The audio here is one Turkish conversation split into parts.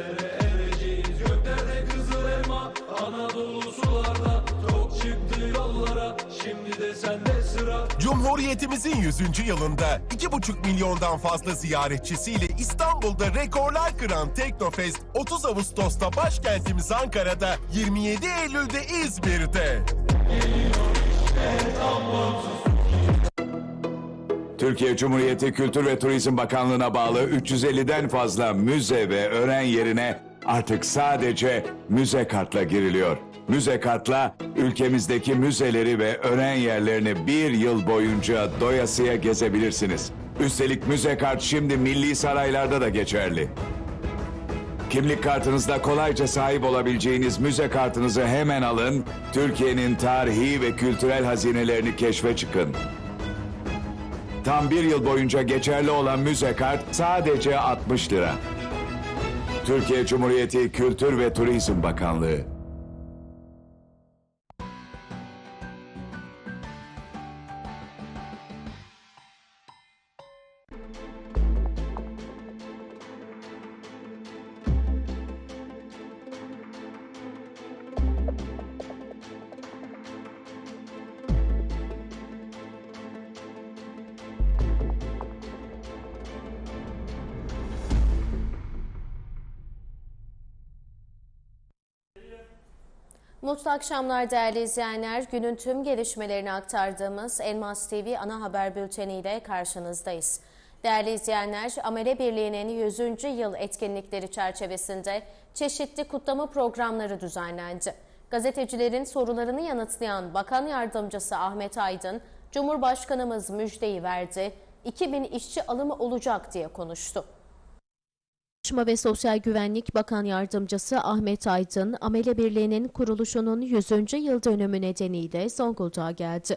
zirvelere ereceğiz Göklerde kızıl elma Anadolu sularda Çok çıktı yollara Şimdi de sende sıra Cumhuriyetimizin 100. yılında 2,5 milyondan fazla ziyaretçisiyle İstanbul'da rekorlar kıran Teknofest 30 Ağustos'ta başkentimiz Ankara'da, 27 Eylül'de İzmir'de. Türkiye Cumhuriyeti Kültür ve Turizm Bakanlığı'na bağlı 350'den fazla müze ve öğren yerine artık sadece müze kartla giriliyor. Müze kartla ülkemizdeki müzeleri ve öğren yerlerini bir yıl boyunca doyasıya gezebilirsiniz. Üstelik müze kart şimdi milli saraylarda da geçerli. Kimlik kartınızda kolayca sahip olabileceğiniz müze kartınızı hemen alın. Türkiye'nin tarihi ve kültürel hazinelerini keşfe çıkın. Tam bir yıl boyunca geçerli olan müze kart sadece 60 lira. Türkiye Cumhuriyeti Kültür ve Turizm Bakanlığı. Akşamlar değerli izleyenler. Günün tüm gelişmelerini aktardığımız Elmas TV ana haber bülteniyle karşınızdayız. Değerli izleyenler, Amele Birliği'nin 100. yıl etkinlikleri çerçevesinde çeşitli kutlama programları düzenlendi. Gazetecilerin sorularını yanıtlayan Bakan Yardımcısı Ahmet Aydın, Cumhurbaşkanımız müjdeyi verdi, 2000 işçi alımı olacak diye konuştu. Çalışma ve Sosyal Güvenlik Bakan Yardımcısı Ahmet Aydın, Amele Birliği'nin kuruluşunun 100. yıl dönümü nedeniyle Zonguldak'a geldi.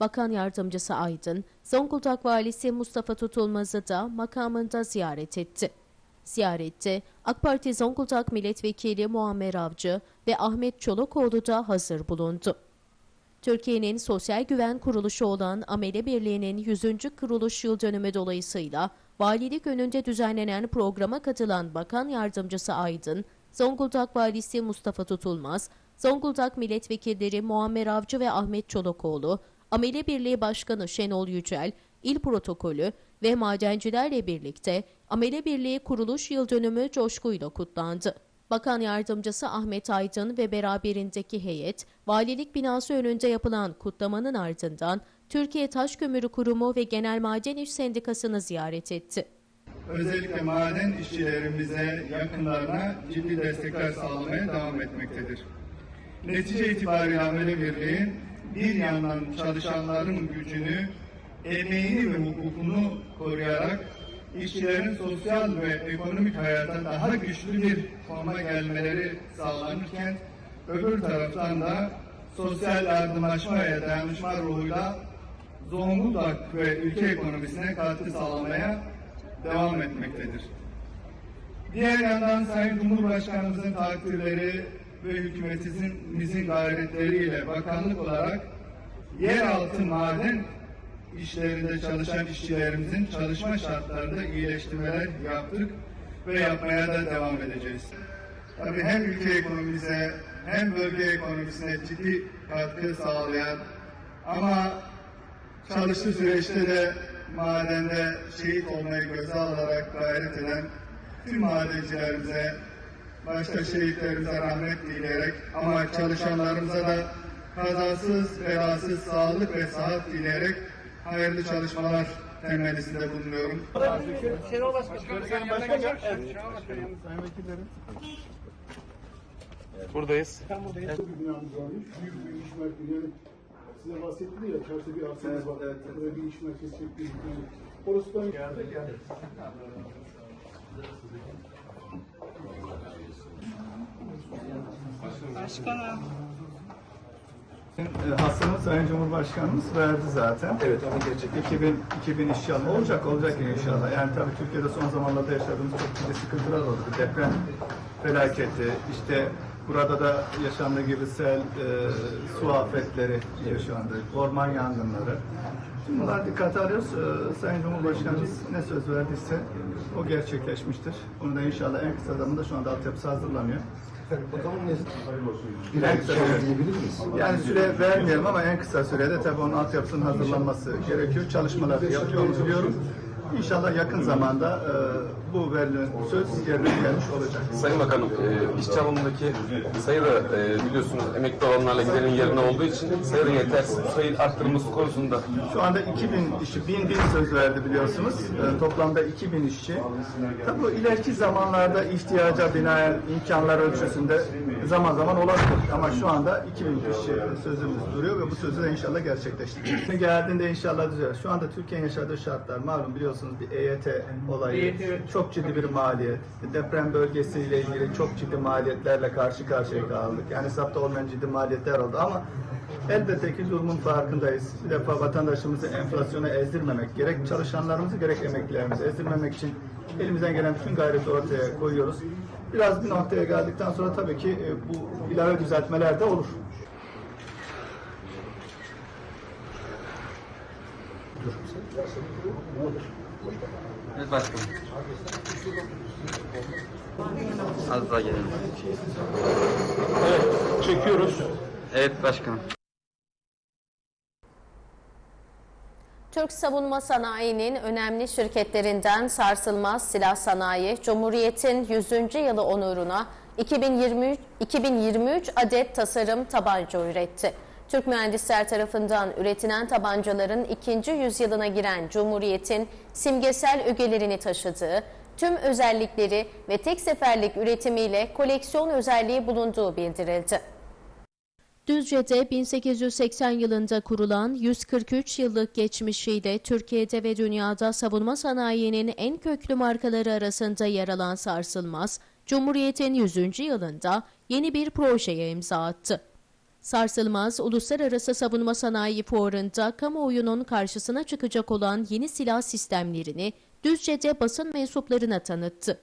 Bakan Yardımcısı Aydın, Zonguldak Valisi Mustafa Tutulmaz'ı da makamında ziyaret etti. Ziyarette AK Parti Zonguldak Milletvekili Muammer Avcı ve Ahmet Çolakoğlu da hazır bulundu. Türkiye'nin sosyal güven kuruluşu olan Amele Birliği'nin 100. kuruluş yıl dönümü dolayısıyla valilik önünde düzenlenen programa katılan Bakan Yardımcısı Aydın, Zonguldak Valisi Mustafa Tutulmaz, Zonguldak Milletvekilleri Muammer Avcı ve Ahmet Çolakoğlu, Amele Birliği Başkanı Şenol Yücel, İl Protokolü ve madencilerle birlikte Amele Birliği kuruluş yıl dönümü coşkuyla kutlandı. Bakan Yardımcısı Ahmet Aydın ve beraberindeki heyet, valilik binası önünde yapılan kutlamanın ardından Türkiye Taş Kömürü Kurumu ve Genel Maden İş Sendikası'nı ziyaret etti. özellikle maden işçilerimize, yakınlarına ciddi destekler sağlamaya devam etmektedir. Netice itibariyle Amele Birliği bir yandan çalışanların gücünü, emeğini ve hukukunu koruyarak işçilerin sosyal ve ekonomik hayata daha güçlü bir konuma gelmeleri sağlanırken öbür taraftan da sosyal yardımlaşma ve dayanışma ruhuyla Zonguldak ve ülke ekonomisine katkı sağlamaya devam etmektedir. Diğer yandan Sayın Cumhurbaşkanımızın takdirleri ve hükümetimizin gayretleriyle bakanlık olarak yeraltı maden işlerinde çalışan işçilerimizin çalışma şartlarında iyileştirmeler yaptık ve yapmaya da devam edeceğiz. Tabii hem ülke ekonomimize hem bölge ekonomisine ciddi katkı sağlayan ama çalıştığı süreçte de madende şehit olmayı göze alarak gayret eden tüm madencilerimize, başta şehitlerimize rahmet dileyerek ama çalışanlarımıza da kazasız, belasız, sağlık ve sıhhat dileyerek hayırlı çalışmalar temennisinde bulunuyorum. Buradayız. bir binamız varmış. Büyük bir iş merkezi. Size bahsettim ya, çarşıda bir arsamız var. Oraya bir iş merkezi. Yani orası da geldi, geldi. E, Hasan'ı Sayın Cumhurbaşkanımız verdi zaten. Evet ama gelecek. 2000, 2000 inşallah olacak, olacak inşallah. Yani tabii Türkiye'de son zamanlarda yaşadığımız çok ciddi sıkıntılar oldu. Deprem felaketi, işte burada da yaşandığı gibi sel, e, su afetleri yaşandı, orman yangınları. Tüm bunlar dikkate alıyoruz. Ee, Sayın Cumhurbaşkanımız ne söz verdiyse o gerçekleşmiştir. Onu da inşallah en kısa zamanda şu anda altyapısı hazırlanıyor. Bakalım ne En kısa süre- Yani süre vermeyelim ama en kısa sürede tabii onun altyapısının hazırlanması gerekiyor. Çalışmalar yapıyoruz biliyorum. İnşallah yakın zamanda e, bu verilen söz yerine gelmiş olacak. Sayın Bakanım, e, işçi alımındaki sayı da e, biliyorsunuz emekli olanlarla gidenin yerine olduğu için sayı da yetersiz. Bu sayı arttırılması konusunda Şu anda 2000 işçi, 1000 bin söz verdi biliyorsunuz. Ee, toplamda 2000 işçi. Tabii bu ileriki zamanlarda ihtiyaca binaen imkanlar ölçüsünde zaman zaman olabilir. Ama şu anda 2000 kişi sözümüz duruyor ve bu sözü de inşallah gerçekleştireceğiz. Geldiğinde inşallah düzelir. Şu anda Türkiye'nin yaşadığı şartlar malum biliyorsunuz bir EYT olayı. Çok ciddi bir maliyet. Deprem bölgesiyle ilgili çok ciddi maliyetlerle karşı karşıya kaldık. Yani hesapta olmayan ciddi maliyetler oldu ama Elbette ki durumun farkındayız. Bir defa vatandaşımızı enflasyona ezdirmemek, gerek çalışanlarımızı gerek emeklilerimizi ezdirmemek için elimizden gelen bütün gayreti ortaya koyuyoruz. Biraz bir noktaya geldikten sonra tabii ki e, bu ilave düzeltmeler de olur. Evet başkanım. Az daha gelelim. Evet, çekiyoruz. Evet başkanım. Türk savunma sanayinin önemli şirketlerinden Sarsılmaz Silah Sanayi, Cumhuriyet'in 100. yılı onuruna 2023, 2023 adet tasarım tabanca üretti. Türk mühendisler tarafından üretilen tabancaların ikinci yüzyılına giren Cumhuriyet'in simgesel ögelerini taşıdığı, tüm özellikleri ve tek seferlik üretimiyle koleksiyon özelliği bulunduğu bildirildi. Düzce'de 1880 yılında kurulan 143 yıllık geçmişiyle Türkiye'de ve dünyada savunma sanayinin en köklü markaları arasında yer alan Sarsılmaz, Cumhuriyet'in 100. yılında yeni bir projeye imza attı. Sarsılmaz, Uluslararası Savunma Sanayi Fuarı'nda kamuoyunun karşısına çıkacak olan yeni silah sistemlerini Düzce'de basın mensuplarına tanıttı.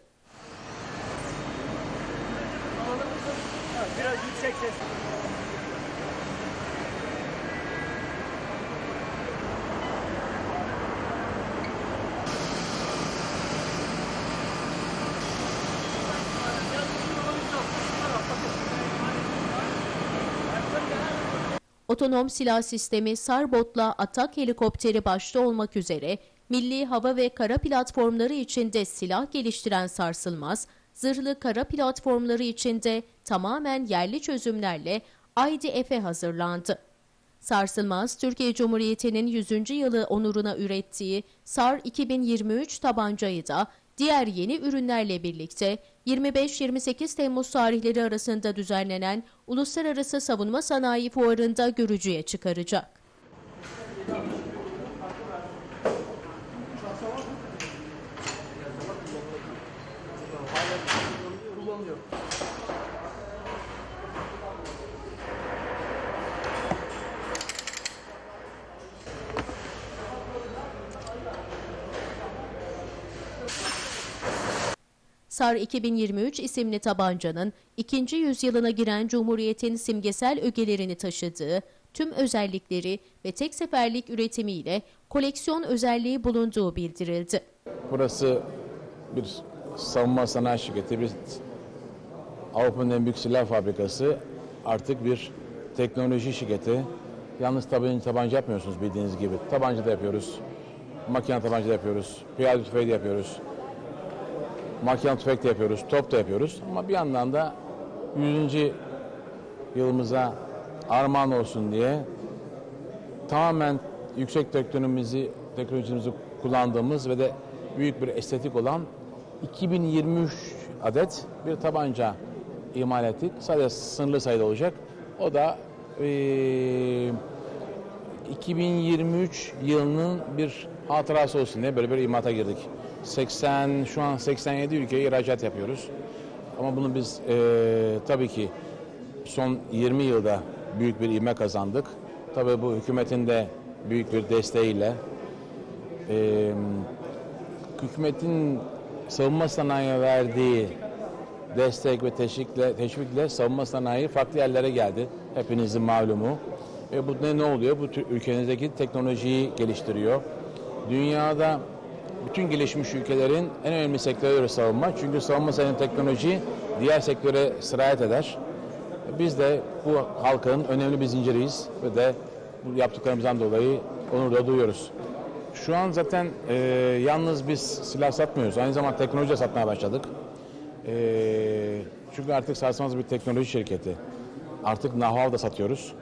Otonom silah sistemi Sarbot'la atak helikopteri başta olmak üzere milli hava ve kara platformları içinde silah geliştiren Sarsılmaz, zırhlı kara platformları içinde tamamen yerli çözümlerle IDF'e hazırlandı. Sarsılmaz, Türkiye Cumhuriyeti'nin 100. yılı onuruna ürettiği SAR 2023 tabancayı da diğer yeni ürünlerle birlikte 25-28 Temmuz tarihleri arasında düzenlenen Uluslararası Savunma Sanayi Fuarı'nda görücüye çıkaracak. SAR 2023 isimli tabancanın ikinci yüzyılına giren Cumhuriyet'in simgesel ögelerini taşıdığı, tüm özellikleri ve tek seferlik üretimiyle koleksiyon özelliği bulunduğu bildirildi. Burası bir savunma sanayi şirketi, bir Avrupa'nın en büyük silah fabrikası, artık bir teknoloji şirketi. Yalnız tabii tabanca yapmıyorsunuz bildiğiniz gibi. Tabanca da yapıyoruz, makine tabanca da yapıyoruz, piyade tüfeği de yapıyoruz, makine tüfek de yapıyoruz, top da yapıyoruz. Ama bir yandan da 100. yılımıza armağan olsun diye tamamen yüksek teknolojimizi, teknolojimizi kullandığımız ve de büyük bir estetik olan 2023 adet bir tabanca imal ettik. Sadece sınırlı sayıda olacak. O da eee 2023 yılının bir hatırası olsun diye böyle bir imata girdik. 80 şu an 87 ülkeye ihracat yapıyoruz. Ama bunu biz eee, tabii ki son 20 yılda büyük bir ivme kazandık. Tabii bu hükümetin de büyük bir desteğiyle eee, hükümetin savunma sanayiye verdiği destek ve teşvikle, teşvikle savunma sanayi farklı yerlere geldi. Hepinizin malumu. Ve bu ne, ne oluyor? Bu ülkenizdeki teknolojiyi geliştiriyor. Dünyada bütün gelişmiş ülkelerin en önemli sektörü savunma. Çünkü savunma senin teknoloji diğer sektöre sirayet eder. Biz de bu halkın önemli bir zinciriyiz ve de bu yaptıklarımızdan dolayı onur da duyuyoruz. Şu an zaten e, yalnız biz silah satmıyoruz. Aynı zamanda teknoloji satmaya başladık. E, çünkü artık sarsılmaz bir teknoloji şirketi. Artık know-how da satıyoruz.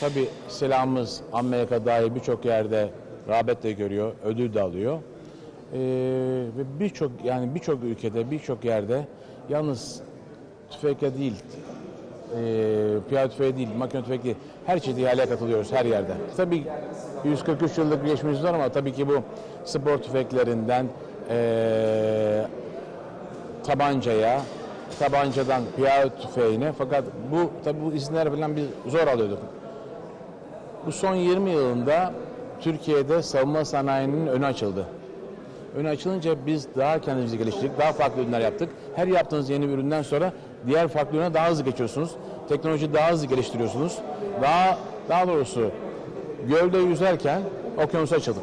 Tabii silahımız Amerika dahil birçok yerde rağbet de görüyor, ödül de alıyor. E, ve birçok yani birçok ülkede, birçok yerde yalnız tüfekle değil, e, piyade tüfeği değil, makine tüfeği değil, her çeşit ihaleye katılıyoruz her yerde. Tabii 143 yıllık geçmişimiz var ama tabii ki bu spor tüfeklerinden e, tabancaya, tabancadan piyade tüfeğine fakat bu tabii bu isimler falan biz zor alıyorduk. Bu son 20 yılında Türkiye'de savunma sanayinin önü açıldı. Önü açılınca biz daha kendimizi geliştirdik, daha farklı ürünler yaptık. Her yaptığınız yeni bir üründen sonra diğer farklı ürüne daha hızlı geçiyorsunuz. Teknoloji daha hızlı geliştiriyorsunuz. Daha daha doğrusu gölde yüzerken okyanusa açıldık.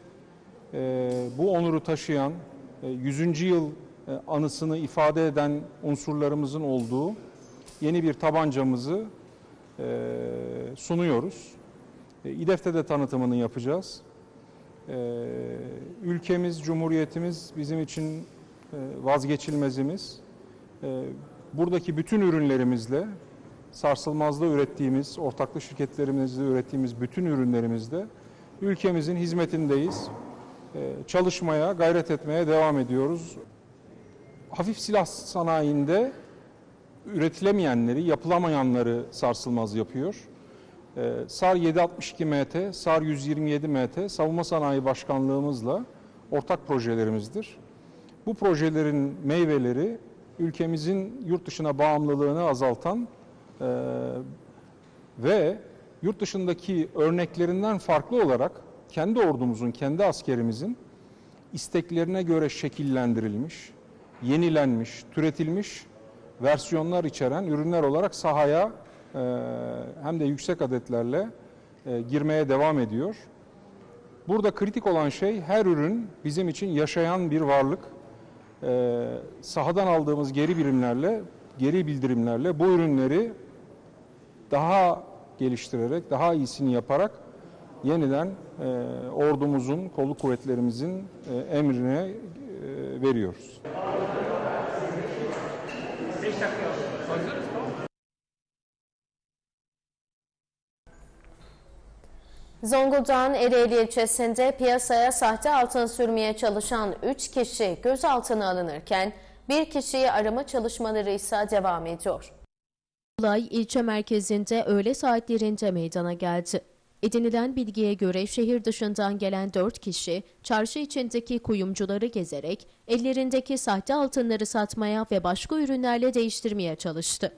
bu onuru taşıyan, e, 100. yıl e, anısını ifade eden unsurlarımızın olduğu yeni bir tabancamızı e, sunuyoruz. E, İDEF'te de tanıtımını yapacağız. E, ülkemiz, Cumhuriyetimiz bizim için e, vazgeçilmezimiz. E, buradaki bütün ürünlerimizle, sarsılmazda ürettiğimiz, ortaklı şirketlerimizle ürettiğimiz bütün ürünlerimizle ülkemizin hizmetindeyiz. E, çalışmaya, gayret etmeye devam ediyoruz. Hafif silah sanayinde üretilemeyenleri, yapılamayanları sarsılmaz yapıyor. Ee, SAR 762 MT, SAR 127 MT Savunma Sanayi Başkanlığımızla ortak projelerimizdir. Bu projelerin meyveleri ülkemizin yurt dışına bağımlılığını azaltan e, ve yurt dışındaki örneklerinden farklı olarak kendi ordumuzun, kendi askerimizin isteklerine göre şekillendirilmiş, yenilenmiş, türetilmiş versiyonlar içeren ürünler olarak sahaya e, hem de yüksek adetlerle e, girmeye devam ediyor. Burada kritik olan şey her ürün bizim için yaşayan bir varlık. E, sahadan aldığımız geri birimlerle, geri bildirimlerle bu ürünleri daha geliştirerek, daha iyisini yaparak yeniden e, ordumuzun, kolluk kuvvetlerimizin e, emrine e, veriyoruz. Zonguldak'ın Ereğli ilçesinde piyasaya sahte altın sürmeye çalışan 3 kişi gözaltına alınırken bir kişiyi arama çalışmaları ise devam ediyor. Olay ilçe merkezinde öğle saatlerinde meydana geldi. Edinilen bilgiye göre şehir dışından gelen 4 kişi çarşı içindeki kuyumcuları gezerek ellerindeki sahte altınları satmaya ve başka ürünlerle değiştirmeye çalıştı.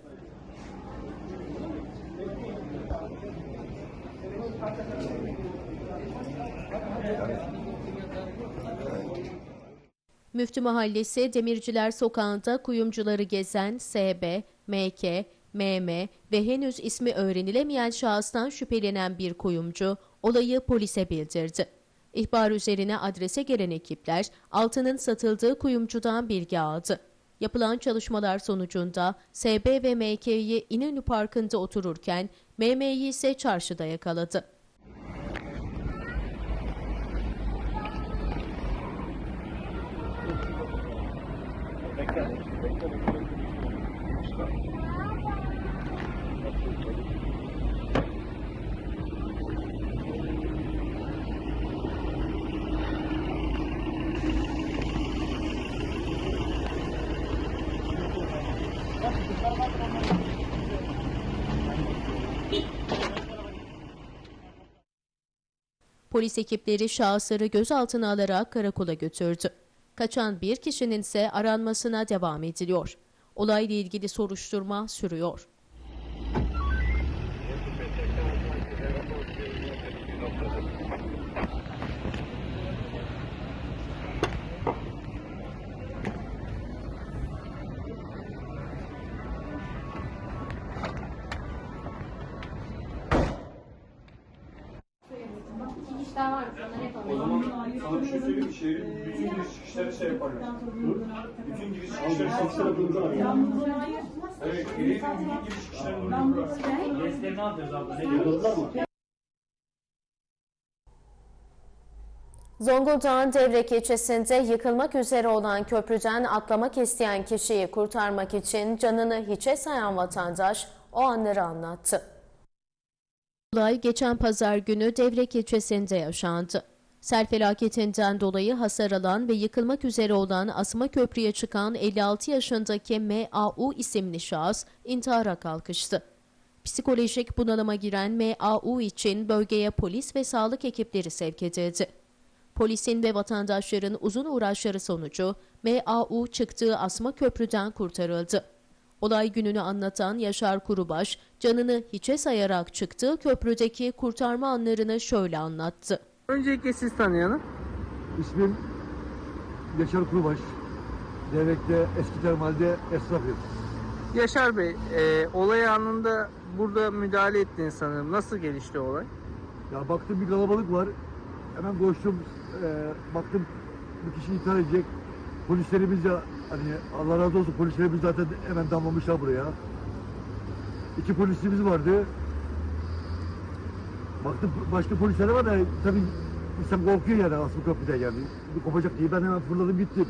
Müftü Mahallesi Demirciler Sokağı'nda kuyumcuları gezen SB, MK, MM ve henüz ismi öğrenilemeyen şahıstan şüphelenen bir kuyumcu olayı polise bildirdi. İhbar üzerine adrese gelen ekipler altının satıldığı kuyumcudan bilgi aldı. Yapılan çalışmalar sonucunda SB ve MK'yi İnönü Parkı'nda otururken MM'yi ise çarşıda yakaladı. Polis ekipleri şahısları gözaltına alarak karakola götürdü. Kaçan bir kişinin ise aranmasına devam ediliyor. Olayla ilgili soruşturma sürüyor. Şehrin bütün giriş çıkışları şey yaparlar. Bütün giriş çıkışları saksıra durdular. Evet, şehrin bütün giriş çıkışları durdular. Alacağız abla. Ne diyorlar mı? Zonguldak'ın Devrek ilçesinde yıkılmak üzere olan köprüden atlamak isteyen kişiyi kurtarmak için canını hiçe sayan vatandaş o anları anlattı. Olay geçen pazar günü Devrek ilçesinde yaşandı. Sel felaketinden dolayı hasar alan ve yıkılmak üzere olan asma köprüye çıkan 56 yaşındaki MAU isimli şahıs intihara kalkıştı. Psikolojik bunalıma giren MAU için bölgeye polis ve sağlık ekipleri sevk edildi. Polisin ve vatandaşların uzun uğraşları sonucu MAU çıktığı asma köprüden kurtarıldı. Olay gününü anlatan Yaşar Kurubaş, canını hiçe sayarak çıktığı köprüdeki kurtarma anlarını şöyle anlattı. Öncelikle siz tanıyalım. İsmim Yaşar Kurubaş. Devrek'te eski termalde esnafım. Yaşar Bey, e, olay anında burada müdahale ettiniz sanırım. Nasıl gelişti olay? Ya baktım bir kalabalık var. Hemen koştum. Ee, baktım bir kişi intihar edecek. Polislerimiz de hani Allah razı olsun polislerimiz zaten hemen damlamışlar buraya. İki polisimiz vardı. Baktım başka polisler var da tabii insan korkuyor yani asıl köprüde yani. Kopacak diye ben hemen fırladım gittim.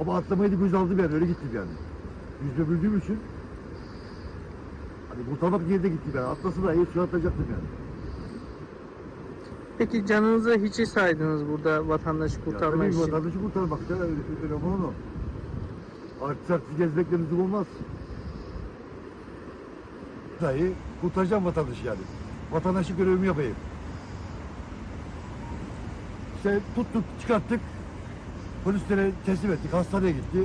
Ama atlamayı da göz aldım yani öyle gittim yani. Yüzme bildiğim için. Hani kurtarmak de gittim yani. Atlasın da iyi suya atlayacaktım yani. Peki canınızı hiçe saydınız burada vatandaşı Ya kurtarmak tabii için. vatandaşı kurtarmak da öyle, öyle onu. Artist artist gezmekle lüzum olmaz. Dahi kurtaracağım vatandaşı yani. Vatandaşı görevimi yapayım. İşte tuttuk, çıkarttık. Polislere teslim ettik, hastaneye gitti.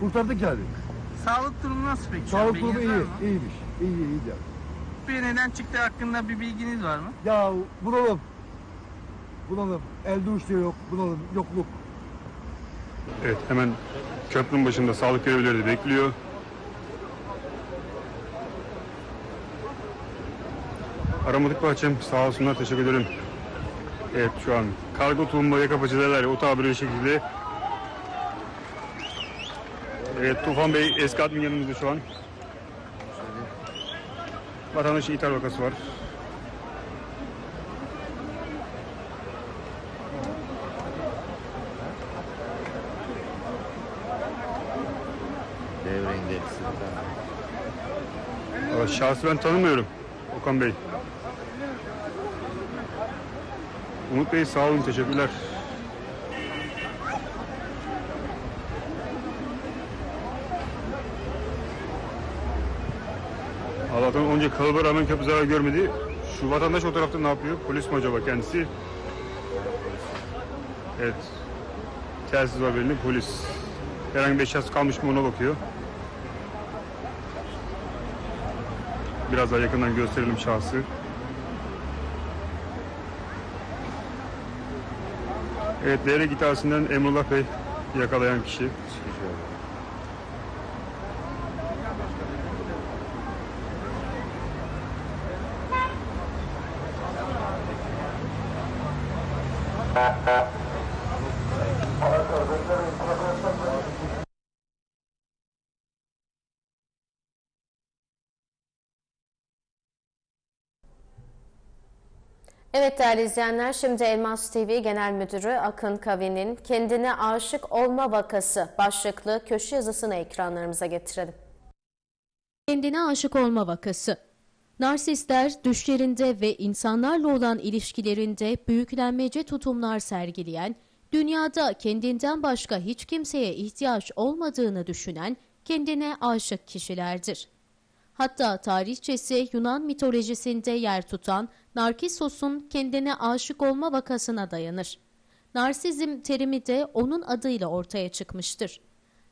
Kurtardık yani. Sağlık durumu nasıl peki? Sağlık durumu iyi, iyiymiş. İyi, iyi, iyi. Yani. Bir neden çıktığı hakkında bir bilginiz var mı? Ya bunalım. Bunalım. Elde uçta yok, bunalım, yokluk. Evet, hemen köprünün başında sağlık görevlileri de bekliyor. Aramadık bahçem sağ olsunlar teşekkür ederim. Evet şu an kargo tulumba yaka paçadeler o tabiri şekilde. Evet Tufan Bey eski admin yanımızda şu an. Vatandaşın ithal vakası var. Ama Şahsı ben tanımıyorum Okan Bey. Umut Bey sağ olun teşekkürler. Allah'tan onca kalıba rağmen köprü zarar görmedi. Şu vatandaş o tarafta ne yapıyor? Polis mi acaba kendisi? Evet. Telsiz belli polis. Herhangi bir şahıs kalmış mı ona bakıyor. Biraz daha yakından gösterelim şahsı. Evet, değerli gitarsinden Emrullah Bey yakalayan kişi. Evet değerli izleyenler şimdi Elmas TV Genel Müdürü Akın Kavi'nin kendine aşık olma vakası başlıklı köşe yazısını ekranlarımıza getirelim. Kendine aşık olma vakası. Narsistler düşlerinde ve insanlarla olan ilişkilerinde büyüklenmece tutumlar sergileyen, dünyada kendinden başka hiç kimseye ihtiyaç olmadığını düşünen kendine aşık kişilerdir. Hatta tarihçesi Yunan mitolojisinde yer tutan Narkissos'un kendine aşık olma vakasına dayanır. Narsizm terimi de onun adıyla ortaya çıkmıştır.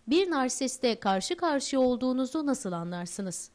Bir narsiste karşı karşıya olduğunuzu nasıl anlarsınız?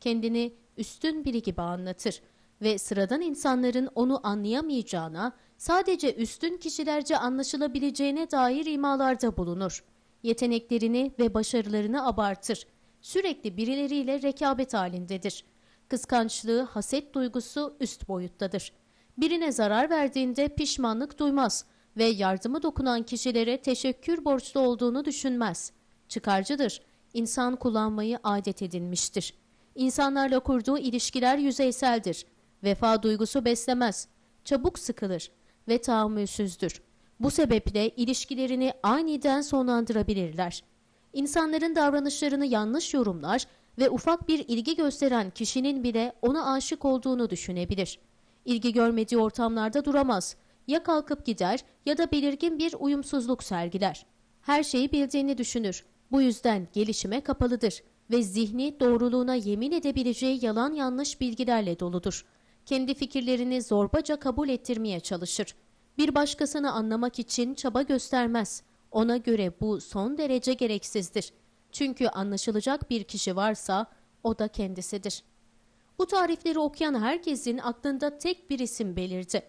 Kendini üstün biri gibi anlatır ve sıradan insanların onu anlayamayacağına, sadece üstün kişilerce anlaşılabileceğine dair imalarda bulunur. Yeteneklerini ve başarılarını abartır. Sürekli birileriyle rekabet halindedir. Kıskançlığı, haset duygusu üst boyuttadır. Birine zarar verdiğinde pişmanlık duymaz ve yardımı dokunan kişilere teşekkür borçlu olduğunu düşünmez. Çıkarcıdır. İnsan kullanmayı adet edinmiştir. İnsanlarla kurduğu ilişkiler yüzeyseldir. Vefa duygusu beslemez. Çabuk sıkılır ve tahammülsüzdür. Bu sebeple ilişkilerini aniden sonlandırabilirler. İnsanların davranışlarını yanlış yorumlar ve ufak bir ilgi gösteren kişinin bile ona aşık olduğunu düşünebilir. İlgi görmediği ortamlarda duramaz. Ya kalkıp gider ya da belirgin bir uyumsuzluk sergiler. Her şeyi bildiğini düşünür. Bu yüzden gelişime kapalıdır ve zihni doğruluğuna yemin edebileceği yalan yanlış bilgilerle doludur. Kendi fikirlerini zorbaca kabul ettirmeye çalışır. Bir başkasını anlamak için çaba göstermez. Ona göre bu son derece gereksizdir. Çünkü anlaşılacak bir kişi varsa o da kendisidir. Bu tarifleri okuyan herkesin aklında tek bir isim belirdi.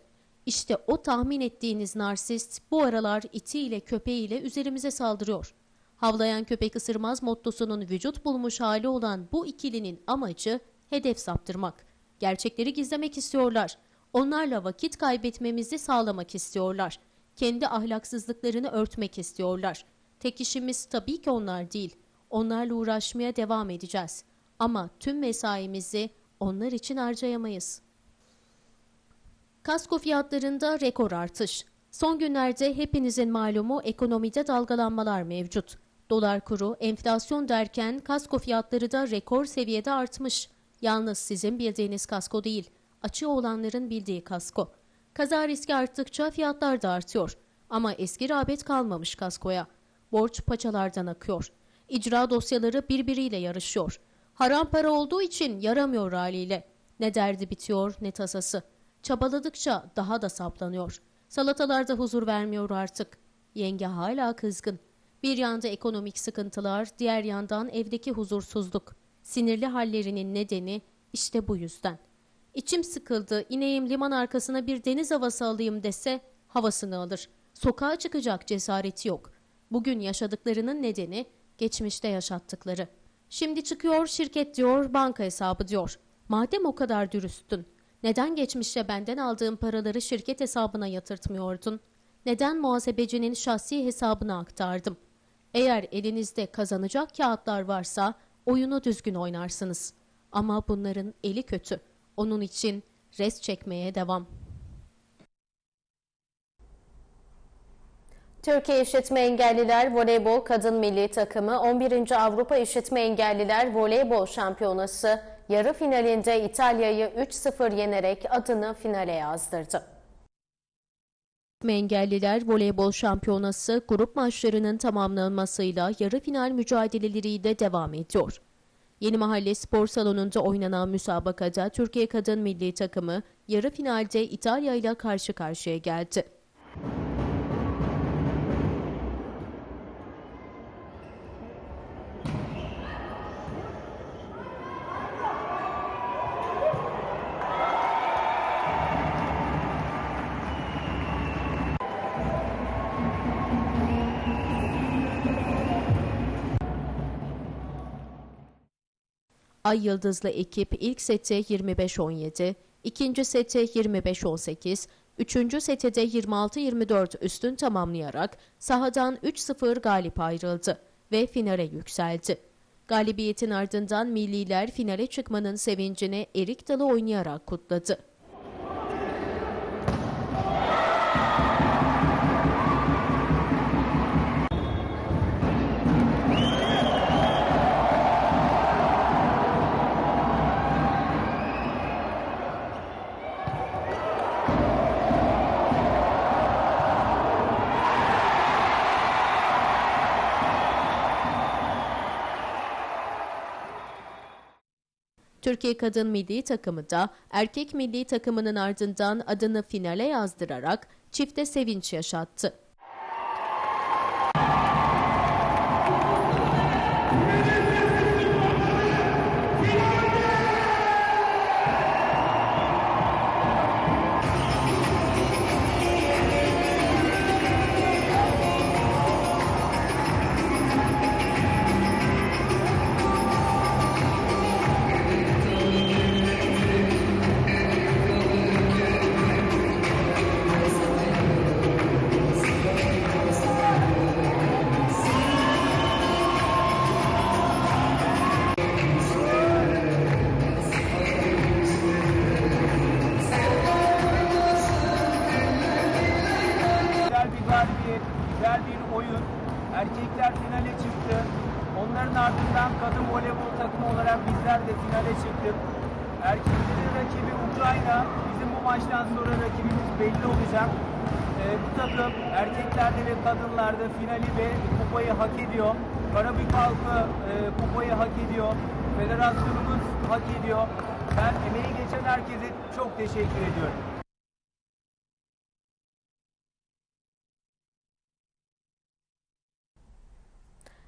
İşte o tahmin ettiğiniz narsist bu aralar itiyle köpeğiyle üzerimize saldırıyor. Havlayan köpek ısırmaz mottosunun vücut bulmuş hali olan bu ikilinin amacı hedef saptırmak. Gerçekleri gizlemek istiyorlar. Onlarla vakit kaybetmemizi sağlamak istiyorlar. Kendi ahlaksızlıklarını örtmek istiyorlar. Tek işimiz tabii ki onlar değil. Onlarla uğraşmaya devam edeceğiz. Ama tüm mesaimizi onlar için harcayamayız. Kasko fiyatlarında rekor artış. Son günlerde hepinizin malumu ekonomide dalgalanmalar mevcut. Dolar kuru, enflasyon derken kasko fiyatları da rekor seviyede artmış. Yalnız sizin bildiğiniz kasko değil, açığı olanların bildiği kasko. Kaza riski arttıkça fiyatlar da artıyor. Ama eski rağbet kalmamış kaskoya. Borç paçalardan akıyor. İcra dosyaları birbiriyle yarışıyor. Haram para olduğu için yaramıyor haliyle. Ne derdi bitiyor ne tasası. Çabaladıkça daha da saplanıyor. Salatalarda huzur vermiyor artık. Yenge hala kızgın. Bir yanda ekonomik sıkıntılar, diğer yandan evdeki huzursuzluk. Sinirli hallerinin nedeni işte bu yüzden. İçim sıkıldı, ineyim liman arkasına bir deniz havası alayım dese havasını alır. Sokağa çıkacak cesareti yok. Bugün yaşadıklarının nedeni geçmişte yaşattıkları. Şimdi çıkıyor şirket diyor, banka hesabı diyor. Madem o kadar dürüsttün, neden geçmişte benden aldığın paraları şirket hesabına yatırtmıyordun? Neden muhasebecinin şahsi hesabına aktardım? Eğer elinizde kazanacak kağıtlar varsa oyunu düzgün oynarsınız. Ama bunların eli kötü. Onun için res çekmeye devam. Türkiye İşitme Engelliler Voleybol Kadın Milli Takımı 11. Avrupa İşitme Engelliler Voleybol Şampiyonası yarı finalinde İtalya'yı 3-0 yenerek adını finale yazdırdı. Engelliler Voleybol Şampiyonası grup maçlarının tamamlanmasıyla yarı final mücadeleleri de devam ediyor. Yeni Mahalle Spor Salonu'nda oynanan müsabakada Türkiye Kadın Milli Takımı yarı finalde İtalya ile karşı karşıya geldi. Ay Yıldızlı ekip ilk sete 25-17, ikinci sete 25-18, 3. seti de 26-24 üstün tamamlayarak sahadan 3-0 galip ayrıldı ve finale yükseldi. Galibiyetin ardından milliler finale çıkmanın sevincini erik dalı oynayarak kutladı. Türkiye Kadın Milli Takımı da erkek milli takımının ardından adını finale yazdırarak çifte sevinç yaşattı. Takım erkeklerde ve kadınlarda finali ve kupayı hak ediyor. Karabük halkı e, kupayı hak ediyor. Federasyonumuz hak ediyor. Ben emeği geçen herkese çok teşekkür ediyorum.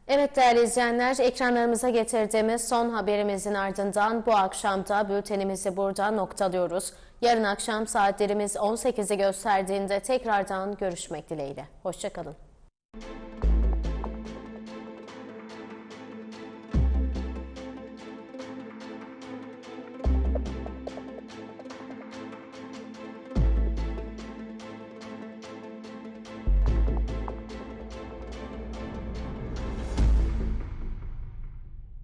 Evet değerli izleyenler, ekranlarımıza getirdiğimiz son haberimizin ardından bu akşam da bültenimizi burada noktalıyoruz. Yarın akşam saatlerimiz 18'i gösterdiğinde tekrardan görüşmek dileğiyle. Hoşçakalın.